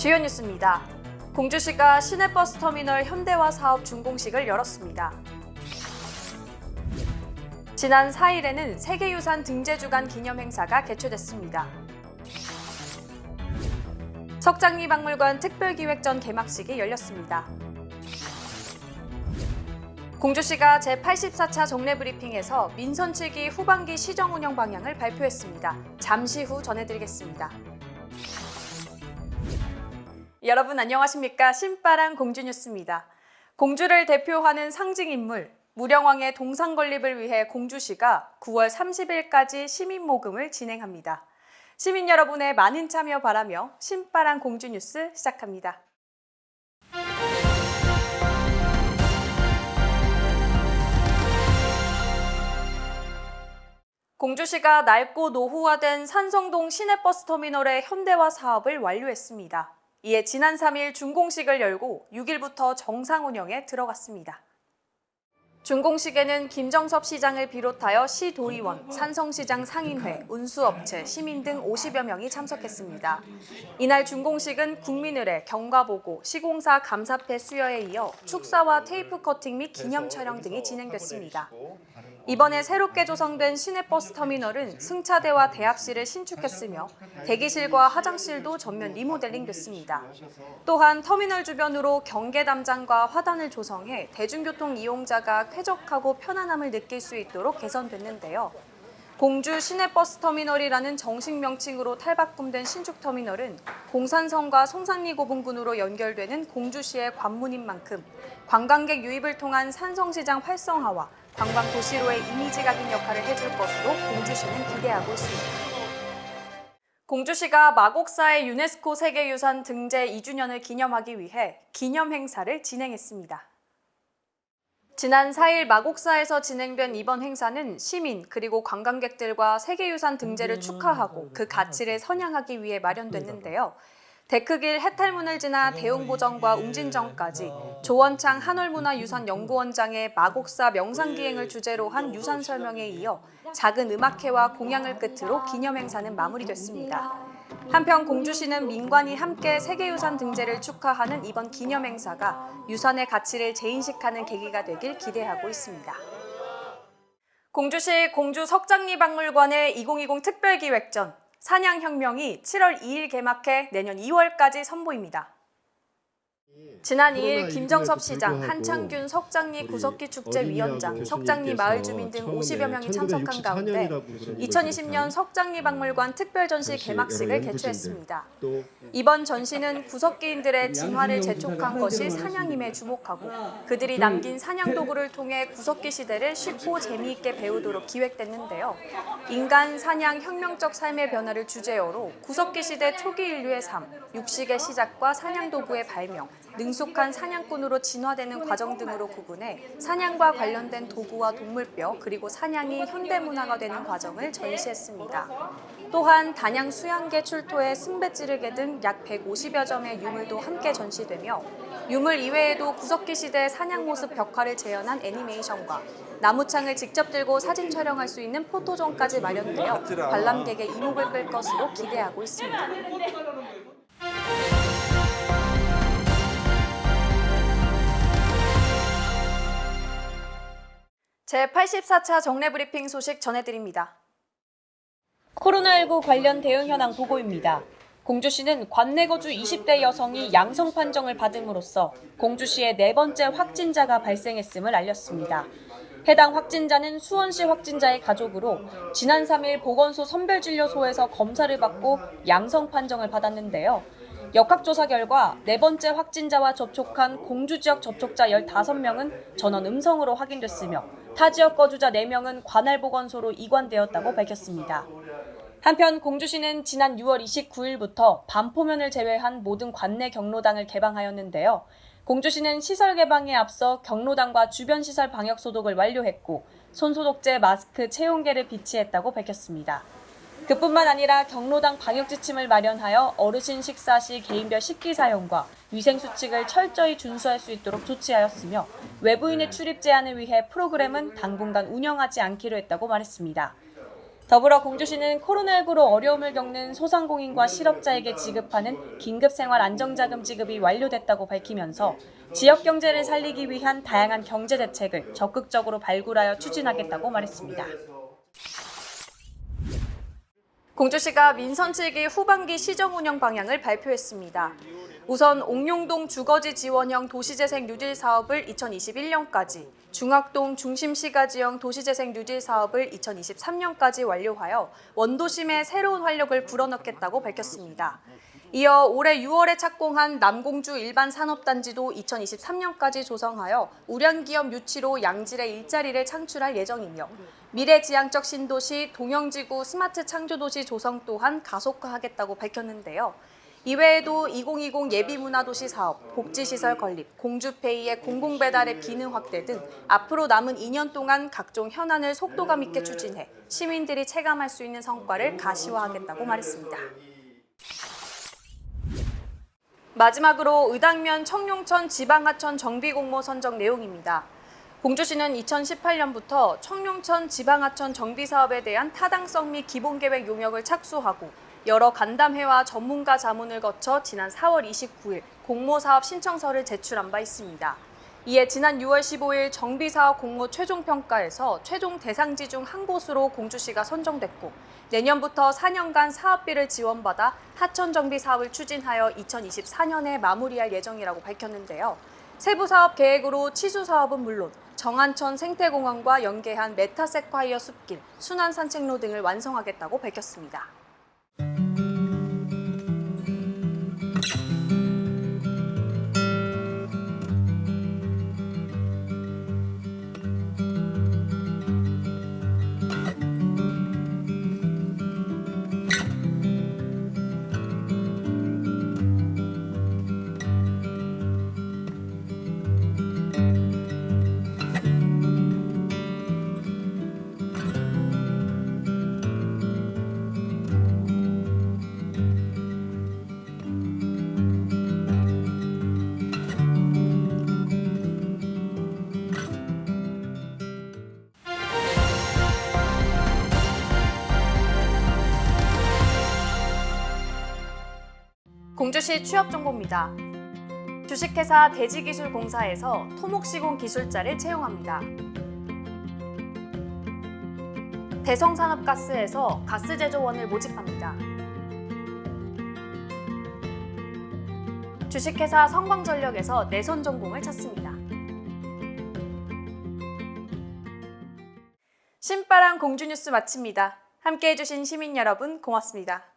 주요 뉴스입니다. 공주시가 시내버스 터미널 현대화 사업 준공식을 열었습니다. 지난 4일에는 세계유산 등재 주간 기념 행사가 개최됐습니다. 석장리 박물관 특별기획전 개막식이 열렸습니다. 공주시가 제84차 정례 브리핑에서 민선 7기 후반기 시정 운영 방향을 발표했습니다. 잠시 후 전해드리겠습니다. 여러분 안녕하십니까? 신바람 공주뉴스입니다. 공주를 대표하는 상징 인물 무령왕의 동상 건립을 위해 공주시가 9월 30일까지 시민 모금을 진행합니다. 시민 여러분의 많은 참여 바라며 신바람 공주뉴스 시작합니다. 공주시가 낡고 노후화된 산성동 시내버스 터미널의 현대화 사업을 완료했습니다. 이에 지난 3일 준공식을 열고 6일부터 정상 운영에 들어갔습니다. 준공식에는 김정섭 시장을 비롯하여 시도의원, 산성시장 상인회, 운수업체, 시민 등 50여 명이 참석했습니다. 이날 준공식은 국민의례, 경과보고, 시공사 감사패 수여에 이어 축사와 테이프 커팅 및 기념 촬영 등이 진행됐습니다. 이번에 새롭게 조성된 시내버스 터미널은 승차대와 대합실을 신축했으며 대기실과 화장실도 전면 리모델링 됐습니다. 또한 터미널 주변으로 경계 담장과 화단을 조성해 대중교통 이용자가 쾌적하고 편안함을 느낄 수 있도록 개선됐는데요. 공주 시내버스 터미널이라는 정식 명칭으로 탈바꿈된 신축 터미널은 공산성과 송산리 고분군으로 연결되는 공주시의 관문인 만큼 관광객 유입을 통한 산성시장 활성화와 관광 도시로의 이미지 각인 역할을 해줄 것으로 공주시는 기대하고 있습니다. 공주시가 마곡사의 유네스코 세계유산 등재 2주년을 기념하기 위해 기념 행사를 진행했습니다. 지난 4일 마곡사에서 진행된 이번 행사는 시민 그리고 관광객들과 세계유산 등재를 축하하고 그 가치를 선양하기 위해 마련됐는데요. 데크길 해탈문을 지나 대웅보정과 웅진정까지 조원창 한월문화유산연구원장의 마곡사 명상기행을 주제로 한 유산 설명에 이어 작은 음악회와 공양을 끝으로 기념행사는 마무리됐습니다. 한편 공주시는 민관이 함께 세계유산 등재를 축하하는 이번 기념행사가 유산의 가치를 재인식하는 계기가 되길 기대하고 있습니다. 공주시 공주 석장리 박물관의 2020 특별기획전 사냥혁명이 7월 2일 개막해 내년 2월까지 선보입니다. 지난 2일 김정섭 시장, 한창균 석장리 구석기 축제 위원장, 석장리 마을 주민 등 50여 명이 참석한 가운데 2020년 석장리 박물관 특별 전시 개막식을 개최했습니다. 이번 전시는 구석기인들의 진화를 재촉한 것이 사냥임에 주목하고 그들이 남긴 사냥 도구를 통해 구석기 시대를 쉽고 재미있게 배우도록 기획됐는데요. 인간 사냥 혁명적 삶의 변화를 주제어로 구석기 시대 초기 인류의 삶, 육식의 시작과 사냥 도구의 발명, 능숙한 사냥꾼으로 진화되는 과정 등으로 구분해 사냥과 관련된 도구와 동물뼈 그리고 사냥이 현대 문화가 되는 과정을 전시했습니다. 또한 단양 수양계 출토의 승배 찌르개 등 약 150여 점의 유물도 함께 전시되며 유물 이외에도 구석기 시대 사냥 모습 벽화를 재현한 애니메이션과 나무창을 직접 들고 사진 촬영할 수 있는 포토존까지 마련되어 관람객의 이목을 끌 것으로 기대하고 있습니다. 제84차 정례 브리핑 소식 전해드립니다. 코로나19 관련 대응 현황 보고입니다. 공주시는 관내 거주 20대 여성이 양성 판정을 받음으로써 공주시의 네 번째 확진자가 발생했음을 알렸습니다. 해당 확진자는 수원시 확진자의 가족으로 지난 3일 보건소 선별진료소에서 검사를 받고 양성 판정을 받았는데요. 역학조사 결과 네 번째 확진자와 접촉한 공주 지역 접촉자 15명은 전원 음성으로 확인됐으며 타 지역 거주자 4명은 관할 보건소로 이관되었다고 밝혔습니다. 한편 공주시는 지난 6월 29일부터 반포면을 제외한 모든 관내 경로당을 개방하였는데요. 공주시는 시설 개방에 앞서 경로당과 주변 시설 방역 소독을 완료했고 손소독제, 마스크, 체온계를 비치했다고 밝혔습니다. 그뿐만 아니라 경로당 방역 지침을 마련하여 어르신 식사 시 개인별 식기 사용과 위생 수칙을 철저히 준수할 수 있도록 조치하였으며 외부인의 출입 제한을 위해 프로그램은 당분간 운영하지 않기로 했다고 말했습니다. 더불어 공주시는 코로나19로 어려움을 겪는 소상공인과 실업자에게 지급하는 긴급생활 안정자금 지급이 완료됐다고 밝히면서 지역 경제를 살리기 위한 다양한 경제 대책을 적극적으로 발굴하여 추진하겠다고 말했습니다. 공주시가 민선 7기 후반기 시정 운영 방향을 발표했습니다. 우선 옥룡동 주거지 지원형 도시재생 뉴딜 사업을 2021년까지, 중학동 중심시가 지형 도시재생 뉴딜 사업을 2023년까지 완료하여 원도심에 새로운 활력을 불어넣겠다고 밝혔습니다. 이어 올해 6월에 착공한 남공주 일반 산업단지도 2023년까지 조성하여 우량기업 유치로 양질의 일자리를 창출할 예정이며 미래지향적 신도시 동영지구 스마트 창조도시 조성 또한 가속화하겠다고 밝혔는데요. 이외에도 2020 예비문화도시 사업, 복지시설 건립, 공주페이의 공공배달앱 기능 확대 등 앞으로 남은 2년 동안 각종 현안을 속도감 있게 추진해 시민들이 체감할 수 있는 성과를 가시화하겠다고 말했습니다. 마지막으로 의당면 청룡천 지방하천 정비공모 선정 내용입니다. 공주시는 2018년부터 청룡천 지방하천 정비 사업에 대한 타당성 및 기본계획 용역을 착수하고 여러 간담회와 전문가 자문을 거쳐 지난 4월 29일 공모사업 신청서를 제출한 바 있습니다. 이에 지난 6월 15일 정비사업 공모 최종 평가에서 최종 대상지 중 한 곳으로 공주시가 선정됐고 내년부터 4년간 사업비를 지원받아 하천 정비 사업을 추진하여 2024년에 마무리할 예정이라고 밝혔는데요. 세부 사업 계획으로 치수 사업은 물론 정안천 생태공원과 연계한 메타세콰이어 숲길, 순환 산책로 등을 완성하겠다고 밝혔습니다. 공주시 취업 정보입니다. 주식회사 대지기술공사에서 토목시공 기술자를 채용합니다. 대성산업가스에서 가스 제조원을 모집합니다. 주식회사 성광전력에서 내선 전공을 찾습니다. 신바람 공주뉴스 마칩니다. 함께 해주신 시민 여러분 고맙습니다.